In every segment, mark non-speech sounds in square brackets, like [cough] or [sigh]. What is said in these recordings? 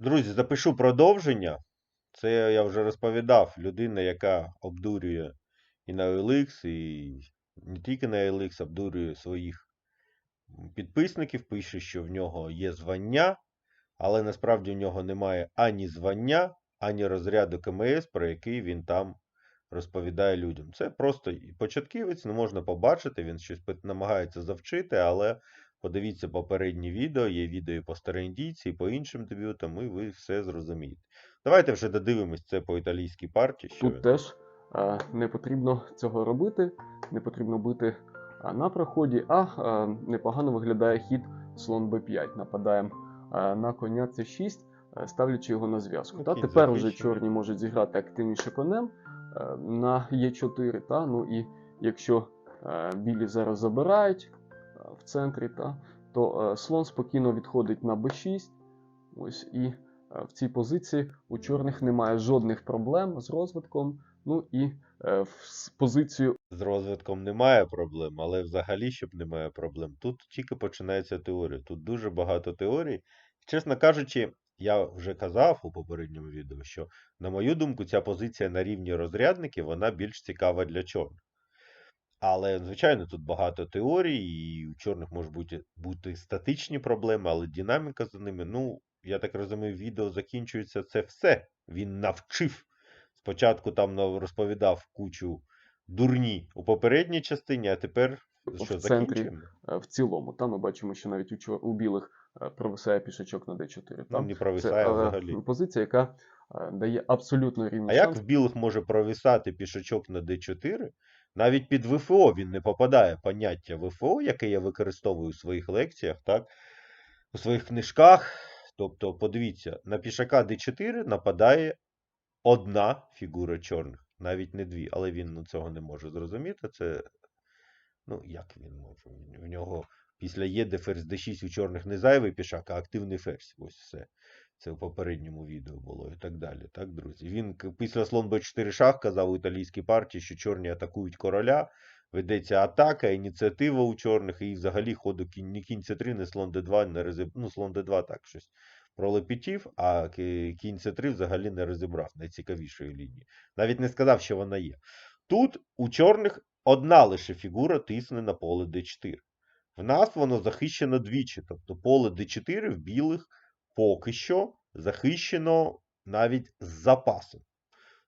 Друзі, запишу продовження. Це я вже розповідав. Людина, яка обдурює і на OLX, і не тільки на OLX, обдурює своїх підписників, пише, що в нього є звання, але насправді в нього немає ані звання, ані розряду КМС, про який він там розповідає людям. Це просто початківець, не можна побачити, він щось намагається завчити, але подивіться попередні відео, є відео і по староіндійці, і по іншим дебютам, і ви все зрозумієте. Давайте вже додивимось це по італійській партії. Що Тут він- теж е, не потрібно цього робити, не потрібно бити е, на проході, а е, непогано виглядає хід слон b5. Нападаємо е, на коня c6, е, ставлячи його на зв'язку. Ну, Та тепер вже чорні можуть зіграти активніше конем е, на e4. Та? Ну і якщо е, білі зараз забирають центрі, та, то е, слон спокійно відходить на b6. Ось і е, в цій позиції у чорних немає жодних проблем з розвитком. Ну і е, в позицію З розвитком немає проблем, але взагалі, щоб немає проблем. Тут тільки починається теорія. Тут дуже багато теорій. Чесно кажучи, я вже казав у попередньому відео, що, на мою думку, ця позиція на рівні розрядників, вона більш цікава для чорних. Але, звичайно, тут багато теорій, і у чорних можуть бути, бути статичні проблеми, але динаміка за ними. Ну, я так розумію, відео закінчується це все. Він навчив. Спочатку там розповідав кучу дурні у попередній частині, а тепер В що, центрі. закінчуємо? е, в цілому. Та ми бачимо, що навіть у, чор- у білих е, провисає пішачок на d4. Ну, не провисає е, взагалі. позиція, яка дає абсолютно рівні А як в білих може провисати пішачок на d4? Навіть під ВФО він не попадає поняття ВФО, яке я використовую у своїх лекціях, так? У своїх книжках. Тобто, подивіться, на пішака d4 нападає одна фігура чорних, навіть не дві, але він ну, цього не може зрозуміти. Це. Ну, як він може? В нього після єде ферзь d6 у чорних не зайвий пішак, а активний ферзь. Ось все. Це в попередньому відео було і так далі. Так, друзі? Він після слон b4 шах казав у італійській партії, що чорні атакують короля, ведеться атака, ініціатива у чорних, і взагалі ходу кінь, ні кінь c3, не слон d2, не розіб... ну, слон d2 так щось пролепетів, а кінь c3 взагалі не розібрав найцікавішої лінії. Навіть не сказав, що вона є. Тут у чорних одна лише фігура тисне на поле d4. В нас воно захищено двічі, тобто поле d4 в білих поки що захищено навіть з запасом.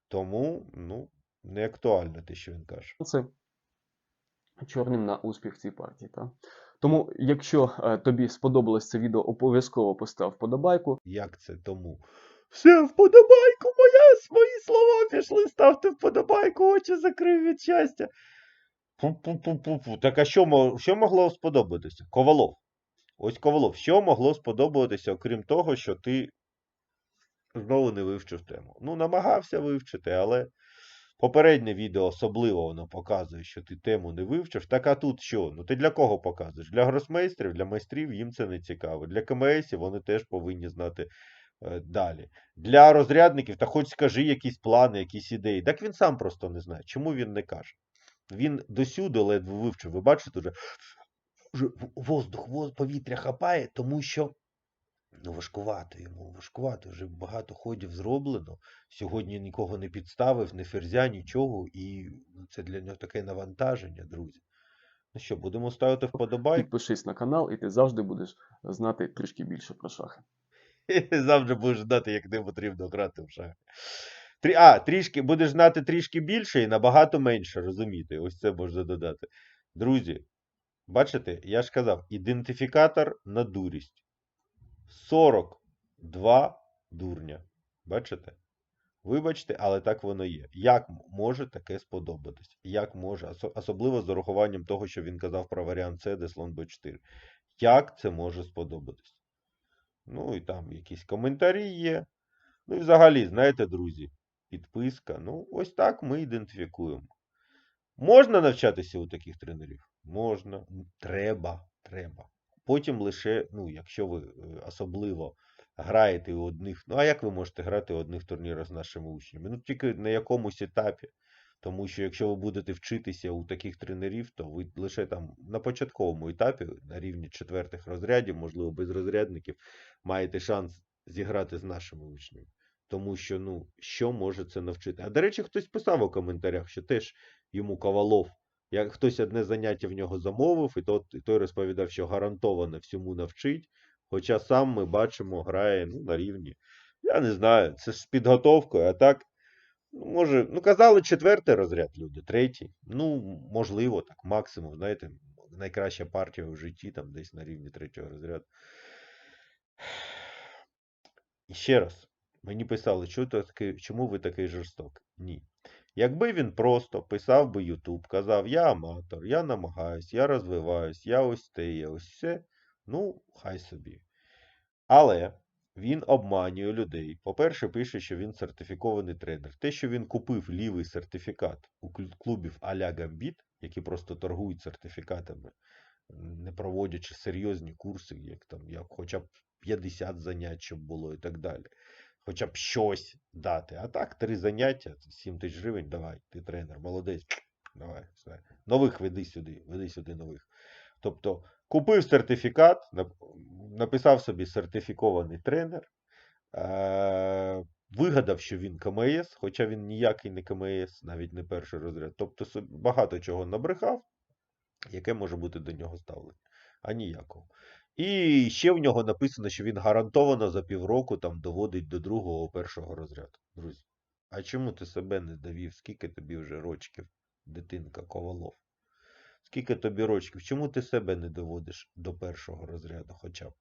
Тому, ну, не актуально те, що він каже. шанси чорним на успіх цій партії. Та? Тому, якщо е, тобі сподобалось це відео, обов'язково постав вподобайку. Як це тому? Все, вподобайку моя, свої слова пішли, ставте вподобайку, очі закрив від щастя. Пу-пу-пу-пу-пу. Так а що, що могло сподобатися? Ковалов. Ось Ковалов, що могло сподобатися, окрім того, що ти знову не вивчив тему? Ну, намагався вивчити, але попереднє відео особливо воно показує, що ти тему не вивчив. Так а тут що? Ну ти для кого показуєш? Для гросмейстрів, для майстрів їм це не цікаво. Для КМСів вони теж повинні знати е, далі. Для розрядників, та хоч скажи якісь плани, якісь ідеї. Так він сам просто не знає. Чому він не каже? Він досюди ледве вивчив. Ви бачите, вже, воздух, повітря хапає, тому що ну, важкувато йому, важкувато. Вже багато ходів зроблено. Сьогодні нікого не підставив, не ферзя, нічого. І ну, це для нього таке навантаження, друзі. Ну що, будемо ставити вподобайку? Підпишись на канал, і ти завжди будеш знати трішки більше про шахи. [laughs] Завжди будеш знати, як не потрібно грати в шахи. Трі... А, трішки, будеш знати трішки більше і набагато менше, розумієте? Ось це можна додати. Друзі, бачите, я ж казав, ідентифікатор на дурість. 42 дурня. Бачите? Вибачте, але так воно є. Як може таке сподобатись? Як може, особливо з урахуванням того, що він казав про варіант С, де слон Б4. Як це може сподобатись? Ну і там якісь коментарі є. Ну і взагалі, знаєте, друзі, підписка. Ну, ось так ми ідентифікуємо. Можна навчатися у таких тренерів? Можна. Треба. Треба. Потім лише, ну, якщо ви е, особливо граєте у одних. Ну, а як ви можете грати у одних турнірах з нашими учнями? Ну, тільки на якомусь етапі. Тому що якщо ви будете вчитися у таких тренерів, то ви лише там на початковому етапі, на рівні четвертих розрядів, можливо, без розрядників, маєте шанс зіграти з нашими учнями. Тому що, ну, що може це навчити? А до речі, хтось писав у коментарях, що теж йому Ковалов, як хтось одне заняття в нього замовив, і, тот, і той розповідав, що гарантовано всьому навчить. Хоча сам ми бачимо, грає ну, на рівні. Я не знаю, це з підготовкою, а так. Ну, може, ну казали четвертий розряд люди, третій. Ну, можливо, так, максимум, знаєте, найкраща партія в житті, там десь на рівні третього розряду. І ще раз, мені писали, що ти такий, чому ви такий жорстокий? Ні. Якби він просто писав би YouTube, казав, я аматор, я намагаюсь, я розвиваюсь, я ось те, я ось все, ну, хай собі. Але він обманює людей. По-перше, пише, що він сертифікований тренер. Те, що він купив лівий сертифікат у клубів а-ля Гамбіт, які просто торгують сертифікатами, не проводячи серйозні курси, як там, як хоча б 50 занять, щоб було і так далі. Хоча б щось дати. А так, три заняття, 7 тисяч гривень, давай, ти тренер, молодець. [clears throat] Давай, все. Нових веди сюди, веди сюди нових. Тобто купив сертифікат, написав собі сертифікований тренер, е- вигадав, що він КМС, хоча він ніякий не КМС, навіть не перший розряд. Тобто багато чого набрехав, яке може бути до нього ставлення, а ніякого. І ще в нього написано, що він гарантовано за півроку там доводить до другого першого розряду. Друзі, а чому ти себе не довів? Скільки тобі вже рочків, дитинка Ковалов? Скільки тобі рочків? Чому ти себе не доводиш до першого розряду хоча б?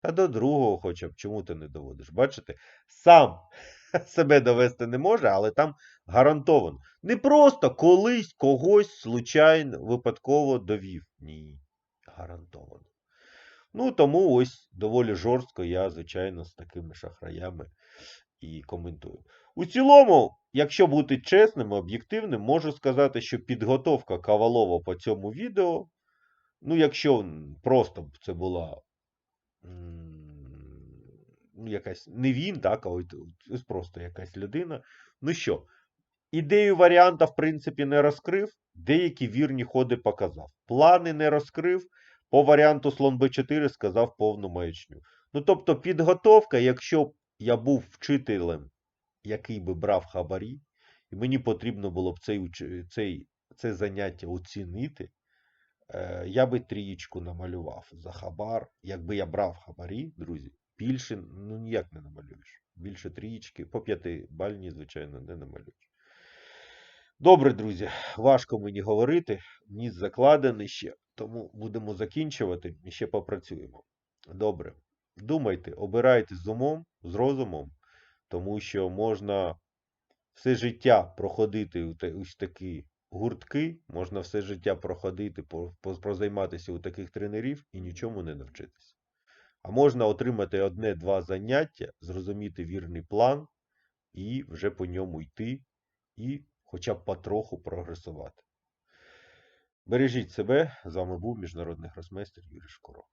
Та до другого хоча б. Чому ти не доводиш? Бачите, сам [laughs] себе довести не може, але там гарантовано. Не просто колись когось случайно, випадково довів. Ні, гарантовано. Ну, тому ось доволі жорстко я, звичайно, з такими шахраями і коментую. У цілому, якщо бути чесним і об'єктивним, можу сказати, що підготовка Кавалова по цьому відео, ну, якщо просто це була ну, якась не він, так, а ось просто якась людина. Ну що, ідею варіанта, в принципі, не розкрив, деякі вірні ходи показав. Плани не розкрив, по варіанту слон Б4 сказав повну маячню. Ну, тобто, підготовка, якщо б я був вчителем, який би брав хабарі, і мені потрібно було б цей, цей, це заняття оцінити, е, я би трієчку намалював за хабар. Якби я брав хабарі, друзі, більше ну ніяк не намалюєш. Більше трієчки, по п'яти бальні, звичайно, не намалюєш. Добре, друзі, важко мені говорити, ніс закладений ще, тому будемо закінчувати і ще попрацюємо. Добре. Думайте, обирайте з умом, з розумом, тому що можна все життя проходити у такі гуртки, можна все життя проходити, прозайматися у таких тренерів і нічому не навчитися. А можна отримати одне-два заняття, зрозуміти вірний план і вже по ньому йти, і хоча б потроху прогресувати. Бережіть себе. З вами був міжнародний гросмейстер Юрій Шкуров.